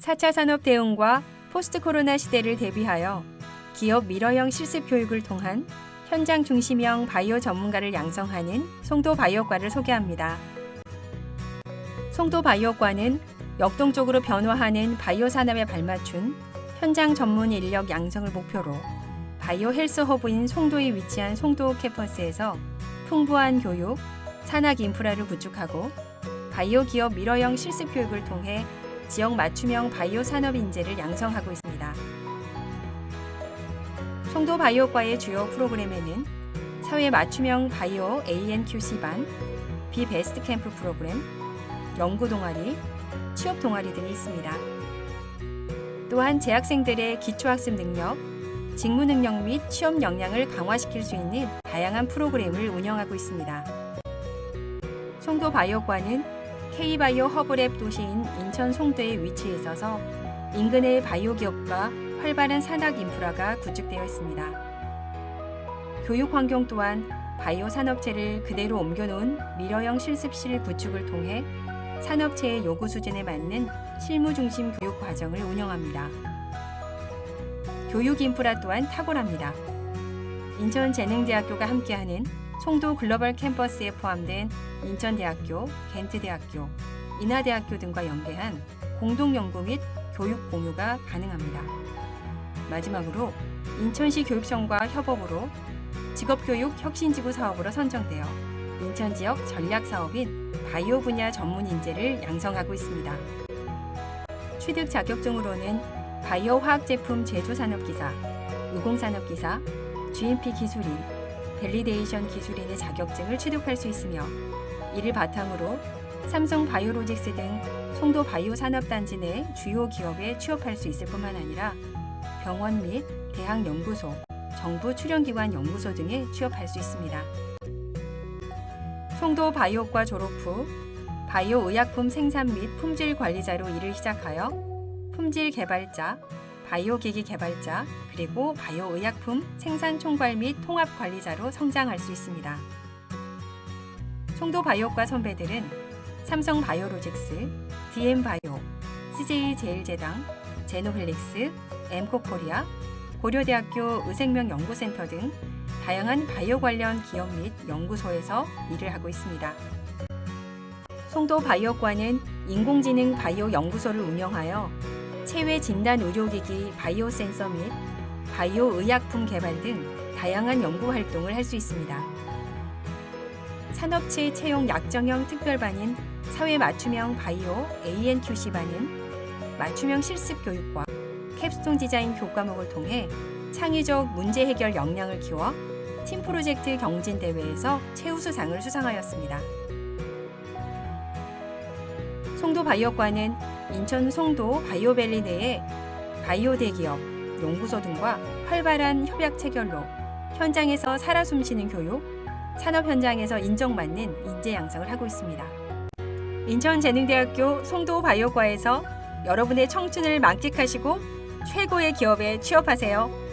4차 산업 대응과 포스트 코로나 시대를 대비하여 기업 미러형 실습 교육을 통한 현장 중심형 바이오 전문가를 양성하는 송도 바이오과를 소개합니다. 송도 바이오과는 역동적으로 변화하는 바이오 산업에 발맞춘 현장 전문 인력 양성을 목표로 바이오 헬스 허브인 송도에 위치한 송도 캠퍼스에서 풍부한 교육, 산학 인프라를 구축하고 바이오 기업 미러형 실습 교육을 통해 지역 맞춤형 바이오 산업 인재를 양성하고 있습니다. 송도 바이오과의 주요 프로그램에는 사회 맞춤형 바이오 ANQC반, 비베스트 캠프 프로그램, 연구 동아리, 취업 동아리 등이 있습니다. 또한 재학생들의 기초학습 능력, 직무 능력 및 취업 역량을 강화시킬 수 있는 다양한 프로그램을 운영하고 있습니다. 송도 바이오과는 K바이오 허브랩 도시인 인천 송도에 위치해 있어서 인근의 바이오 기업과 활발한 산학 인프라가 구축되어 있습니다. 교육 환경 또한 바이오 산업체를 그대로 옮겨놓은 미러형 실습실 구축을 통해 산업체의 요구 수준에 맞는 실무 중심 교육 과정을 운영합니다. 교육 인프라 또한 탁월합니다. 인천재능대학교가 함께하는 송도 글로벌 캠퍼스에 포함된 인천대학교, 겐트대학교, 인하대학교 등과 연계한 공동 연구 및 교육 공유가 가능합니다. 마지막으로 인천시 교육청과 협업으로 직업교육 혁신지구 사업으로 선정되어 인천 지역 전략 사업인 바이오 분야 전문 인재를 양성하고 있습니다. 취득 자격증으로는 바이오 화학 제품 제조 산업 기사, 유공 산업 기사, GMP 기술인, 밸리데이션 기술인의 자격증을 취득할 수 있으며 이를 바탕으로 삼성 바이오로직스 등 송도 바이오 산업단지 내 주요 기업에 취업할 수 있을 뿐만 아니라 병원 및 대학 연구소, 정부 출연기관 연구소 등에 취업할 수 있습니다. 송도 바이오과 졸업 후 바이오 의약품 생산 및 품질 관리자로 일을 시작하여 품질 개발자, 바이오 기기 개발자, 그리고 바이오 의약품 생산 총괄 및 통합 관리자로 성장할 수 있습니다. 송도 바이오과 선배들은 삼성 바이오로직스, DM 바이오, CJ 제일제당, 제노헬릭스, 엠코코리아, 고려대학교 의생명연구센터 등 다양한 바이오 관련 기업 및 연구소에서 일을 하고 있습니다. 송도 바이오과는 인공지능 바이오 연구소를 운영하여 체외 진단 의료기기 바이오 센서 및 바이오 의약품 개발 등 다양한 연구 활동을 할 수 있습니다. 산업체 채용 약정형 특별반인 사회 맞춤형 바이오 ANQC반은 맞춤형 실습 교육과 캡스톤 디자인 교과목을 통해 창의적 문제 해결 역량을 키워 팀 프로젝트 경진 대회에서 최우수상을 수상하였습니다. 송도 바이오과는 인천 송도 바이오밸리 내에 바이오 대기업, 연구소 등과 활발한 협약 체결로 현장에서 살아 숨쉬는 교육, 산업 현장에서 인정받는 인재 양성을 하고 있습니다. 인천재능대학교 송도 바이오과에서 여러분의 청춘을 만끽하시고 최고의 기업에 취업하세요.